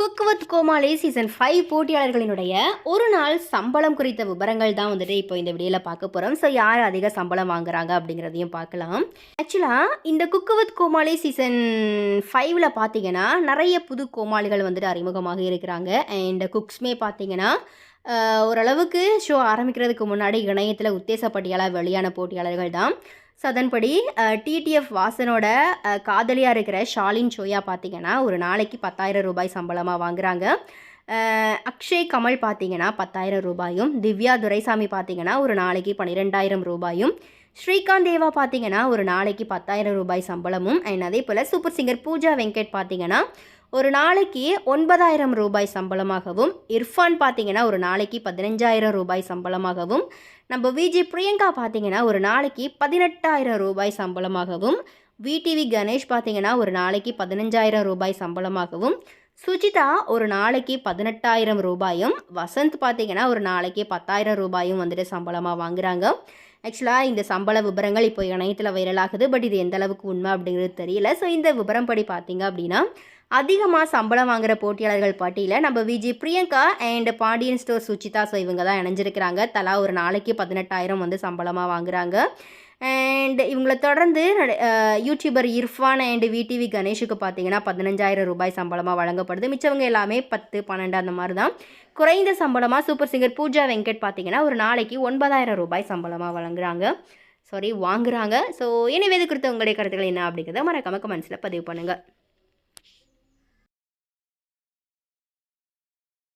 Cook with Comali season five போட்டியாளர்களினுடைய ஒரு நாள் சம்பளம் குறித்த விவரங்கள் தான் வந்துட்டு இப்போ இந்த வீடியோவில் பார்க்க போகிறோம் ஸோ யார் அதிக சம்பளம் வாங்குறாங்க அப்படிங்கிறதையும் பார்க்கலாம். ஆக்சுவலாக இந்த குக் வித் கோமாளி சீசன் ஃபைவ்ல பார்த்தீங்கன்னா நிறைய புது கோமாளிகள் வந்துட்டு அறிமுகமாக இருக்கிறாங்க. அண்ட் குக்ஸ்மே பார்த்தீங்கன்னா ஓரளவுக்கு ஷோ ஆரம்பிக்கிறதுக்கு முன்னாடி இணையத்தில் உத்தேச பட்டியலாக வெளியான போட்டியாளர்கள் தான். ஸோ அதன்படி டிடிஎஃப் வாசனோட காதலியாக இருக்கிற ஷாலின் சோயா பார்த்தீங்கன்னா ஒரு நாளைக்கு பத்தாயிரம் ரூபாய் சம்பளமாக வாங்குறாங்க. அக்ஷய் கமல் பார்த்தீங்கன்னா பத்தாயிரம் ரூபாயும் திவ்யா துரைசாமி பார்த்தீங்கன்னா ஒரு நாளைக்கு பன்னிரெண்டாயிரம் ரூபாயும் ஸ்ரீகாந்த் தேவா பார்த்தீங்கன்னா ஒரு நாளைக்கு பத்தாயிரம் ரூபாய் சம்பளமும் அண்ட் அதே போல் சூப்பர் சிங்கர் பூஜா வெங்கட் பார்த்தீங்கன்னா ஒரு நாளைக்கு ஒன்பதாயிரம் ரூபாய் சம்பளமாகவும் இர்ஃபான் பார்த்தீங்கன்னா ஒரு நாளைக்கு பதினஞ்சாயிரம் ரூபாய் சம்பளமாகவும் நம்ம விஜி பிரியங்கா பார்த்தீங்கன்னா ஒரு நாளைக்கு பதினெட்டாயிரம் ரூபாய் சம்பளமாகவும் விடிவி கணேஷ் பார்த்தீங்கன்னா ஒரு நாளைக்கு பதினஞ்சாயிரம் ரூபாய் சம்பளமாகவும் சுஜிதா ஒரு நாளைக்கு பதினெட்டாயிரம் ரூபாயும் வசந்த் பார்த்தீங்கன்னா ஒரு நாளைக்கு பத்தாயிரம் ரூபாயும் வந்துட்டு சம்பளமாக வாங்குறாங்க. ஆக்சுவலாக இந்த சம்பள விவரங்கள் இப்போ இணையத்தில் வைரலாகுது பட் இது எந்த அளவுக்கு உண்மை அப்படிங்கிறது தெரியல. ஸோ இந்த விவரம் படி பார்த்தீங்க அப்படின்னா அதிகமாக சம்பளம் வாங்குற போட்டியாளர்கள் பட்டியலில் நம்ம Viji Priyanka and Pandian store Suchitha so இவங்க தான் இணைஞ்சிருக்கிறாங்க. தலா ஒரு நாளைக்கு பதினெட்டாயிரம் வந்து சம்பளமாக வாங்குறாங்க. அண்ட் இவங்களை தொடர்ந்து யூடியூபர் இர்ஃபான் அண்ட் விடிவி கணேஷுக்கு பார்த்தீங்கன்னா பதினஞ்சாயிரம் ரூபாய் சம்பளமாக வழங்கப்படுது. மிச்சவங்க எல்லாமே பத்து பன்னெண்டு அந்த மாதிரி தான் குறைந்த சம்பளமாக சூப்பர் சிங்கர் பூஜா வெங்கட் பார்த்தீங்கன்னா ஒரு நாளைக்கு ஒன்பதாயிரம் ரூபாய் சம்பளமாக வழங்குறாங்க. சாரி வாங்குறாங்க. ஸோ எனவே இது குறித்த உங்களுடைய கருத்துக்கள் என்ன அப்படிங்கிறத மறக்காம கமெண்ட்ஸில் பதிவு பண்ணுங்கள்